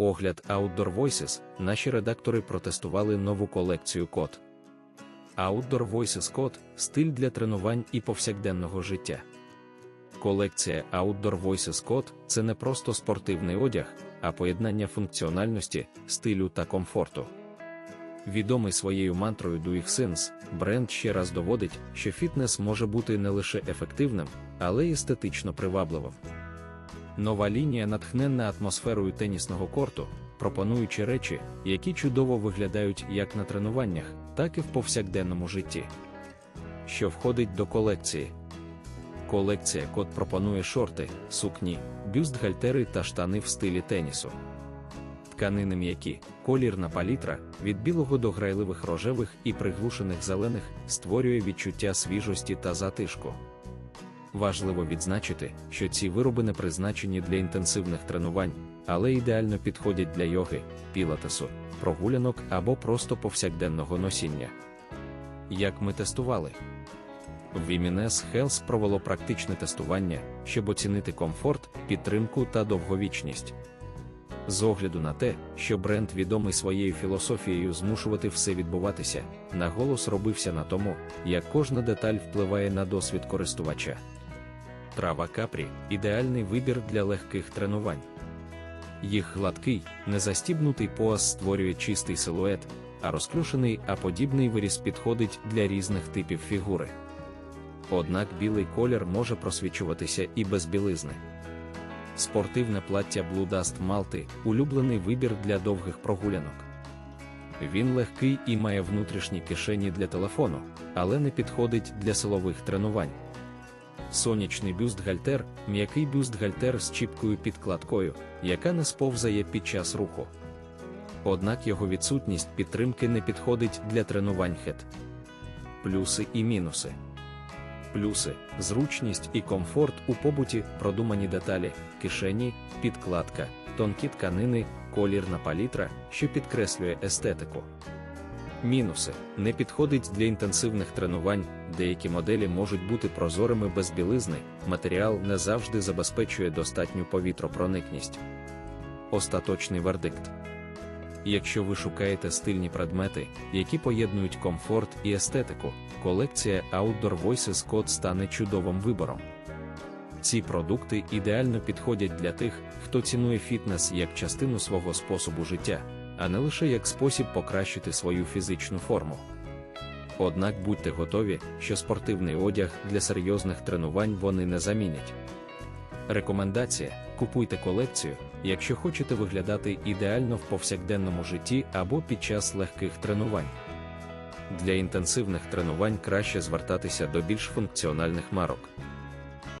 Огляд Outdoor Voices наші редактори протестували нову колекцію код. Outdoor Voices Code – стиль для тренувань і повсякденного життя. Колекція Outdoor Voices Code – це не просто спортивний одяг, а поєднання функціональності, стилю та комфорту. Відомий своєю мантрою Do It Sense, бренд ще раз доводить, що фітнес може бути не лише ефективним, але й естетично привабливим. Нова лінія натхненна атмосферою тенісного корту, пропонуючи речі, які чудово виглядають як на тренуваннях, так і в повсякденному житті. Що входить до колекції? Колекція код пропонує шорти, сукні, бюстгальтери та штани в стилі тенісу. Тканини м'які, колірна палітра від білого до грайливих рожевих і приглушених зелених створює відчуття свіжості та затишку. Важливо відзначити, що ці вироби не призначені для інтенсивних тренувань, але ідеально підходять для йоги, пілатесу, прогулянок або просто повсякденного носіння. Як ми тестували? Vimines Health провело практичне тестування, щоб оцінити комфорт, підтримку та довговічність. З огляду на те, що бренд відомий своєю філософією змушувати все відбуватися, наголос робився на тому, як кожна деталь впливає на досвід користувача. Трава капрі ідеальний вибір для легких тренувань. Їх гладкий, незастібнутий пояс створює чистий силует, а розклюшений а подібний виріс підходить для різних типів фігури. Однак білий колір може просвічуватися і без білизни. Спортивне плаття Blue Dust Малти улюблений вибір для довгих прогулянок. Він легкий і має внутрішні кишені для телефону, але не підходить для силових тренувань. Сонячний бюстгальтер м'який бюстгальтер з чіпкою підкладкою, яка не сповзає під час руху. Однак його відсутність підтримки не підходить для тренувань хет. Плюси і мінуси. Плюси, зручність і комфорт у побуті, продумані деталі, кишені, підкладка, тонкі тканини, колірна палітра, що підкреслює естетику. Мінуси не підходить для інтенсивних тренувань, деякі моделі можуть бути прозорими без білизни, матеріал не завжди забезпечує достатню повітропроникність. Остаточний вердикт. Якщо ви шукаєте стильні предмети, які поєднують комфорт і естетику, колекція Outdoor Voices Code стане чудовим вибором. Ці продукти ідеально підходять для тих, хто цінує фітнес як частину свого способу життя, а не лише як спосіб покращити свою фізичну форму. Однак будьте готові, що спортивний одяг для серйозних тренувань вони не замінять. Рекомендація: купуйте колекцію, якщо хочете виглядати ідеально в повсякденному житті або під час легких тренувань. Для інтенсивних тренувань краще звертатися до більш функціональних марок.